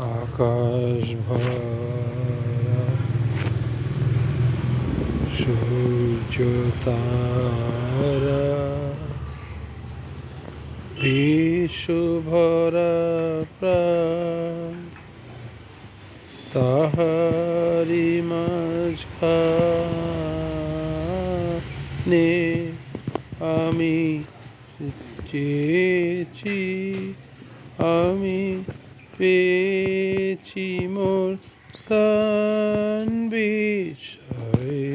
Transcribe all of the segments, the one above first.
আকাশ ভরা সূর্য তারা ভরা প্রাণ তাহারি মাঝখানে আমি চেয়েছি আমি পেয়েছি মোর স্থান বিষয়ে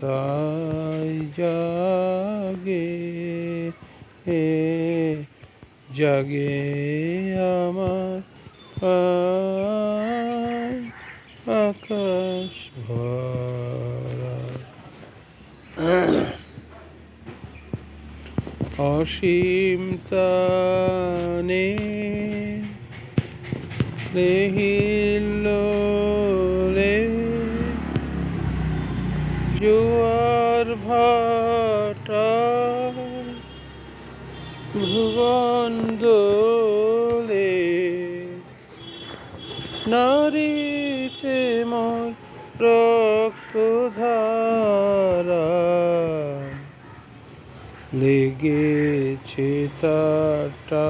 তাই জাগে এ জাগে আমার আকাশ ভরা। অসীম তানে লে জোয়ার ভাটা ভুবন দোলে নারীতে মোর রক্ত ধারা লেগেছে তাটা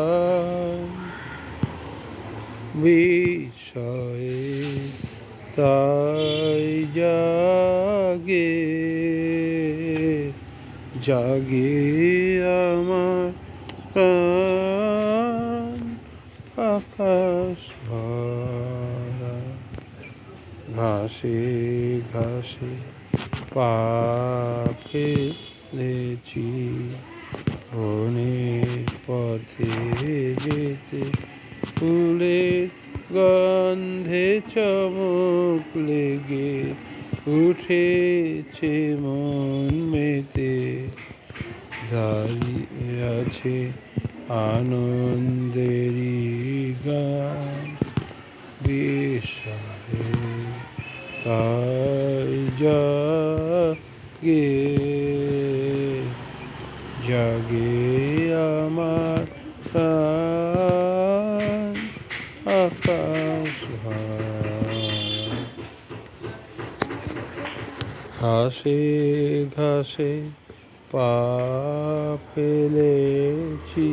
বিষয়ে তাই জাগে জাগে আমার আকাশ ভরা ঘাসে ঘাসে পা ফেলেছি বনের পথে যেতে ফুলের গন্ধে চমক লেগে উঠেছে মন মেতে। দাঁড়িয়ে আছে আনন্দেরই গান। বিষয়ে তাই জাগে ঘাসে ঘাসে পা ফেলেছি।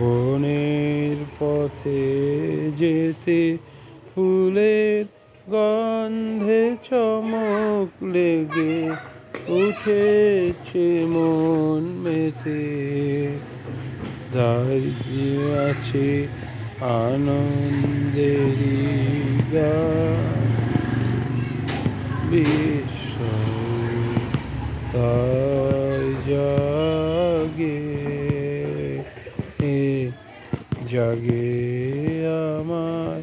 বনের পথে যেতে ফুলের গন্ধে চমক লেগে উঠেছে মন মেতে। দাঁড়িয়ে আছে আনন্দেরই গান। বিশ্ব তাই জাগে জাগে আমার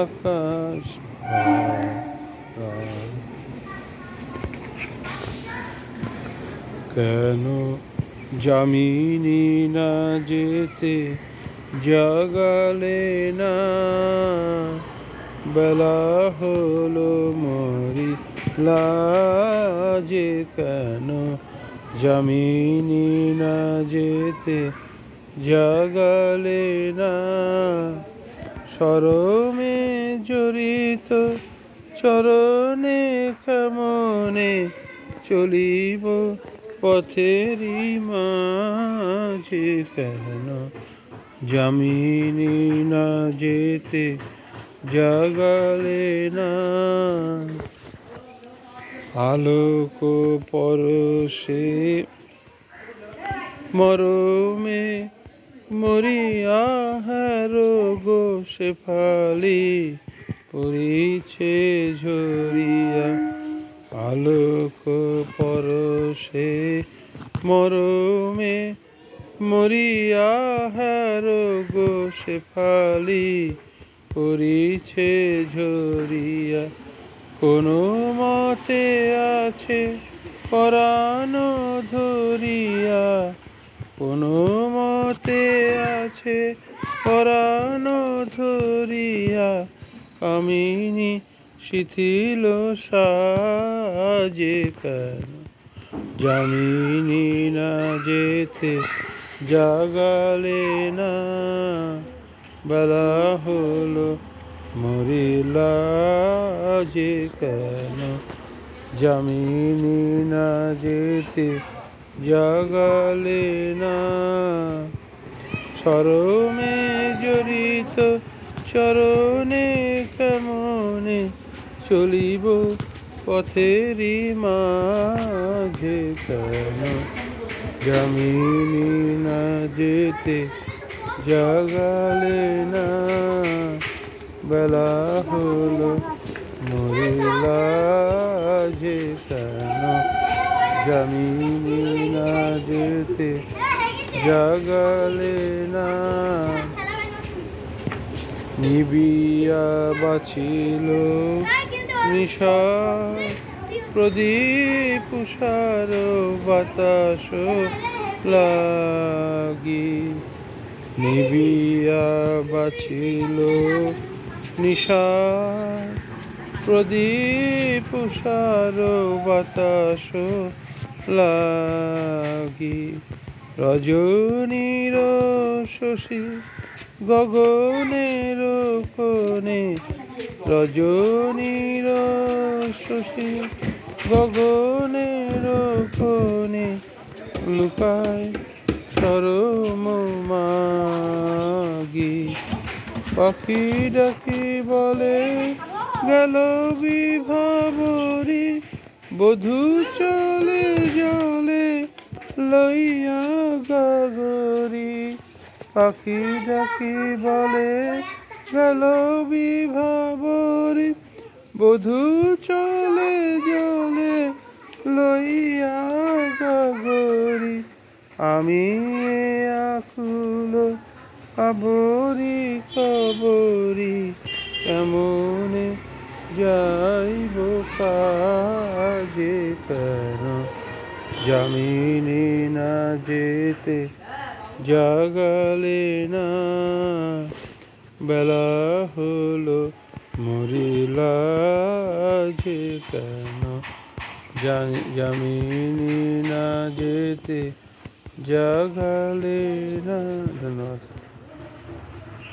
আকাশ কেন জামিনি না যেতে জাগালে না? বেলা হলো মরি লাজে কেন? জামিনি না যেতে জাগালে না। সরমে জড়িত চরণে কেমনে চলিব? পথেরই মাঝে কেন? জামিনি না যেতে জাগালে না। আলোক পরশে মরমে মরিয়া হারো গো শেফালি পরিছে ঝরিয়া। আলোক পরশে মরমে মরিয়া হারো গো শেফালি পরিছে ঝরিয়া। কোনো মতে আছে পরানো ধরিয়া। কোনো মতে আছে পরানো ধরিয়া। কামিনী শিথিল সাজে কেন? জামিনী না যেতে জাগালে না। বেলা হলো, মরিলা যে কেন? জামিনি না যেতে জাগালে না। সরমে জড়িত চরণে কেমনে চলিব পথেরই মাঝে কেন? জামিনি না যেতে জাগালে না বেলা হলো মরিলা যে কেন না যেতে জাগালে না নিবিয়া বাঁচিল প্রদীপ উষার বাতাস লাগি নিবিয়া বাঁচিল নিশা। প্রদীপ উষার বাতাস লাগি। রজনীর শশী গগনের কোণে। রজনীর শশী গগনের কোণে লুকায় সরম মাগি। পাখি ডাকি বলে, গেল বিভাবরী, বধূ চলে জলে লইয়া গাগরি। পাখি ডাকি বলে, গেল বিভাবরী, বধূ চলে জলে লইয়া আমি আকুল আবরি কবরি কেমনে যাইব কাজে কেন? জামিনে না যেতে জাগালে না। বেলা হলো, মরিলা যে কেন? জামিনে না যেতে জাগালে না ধন্যবাদ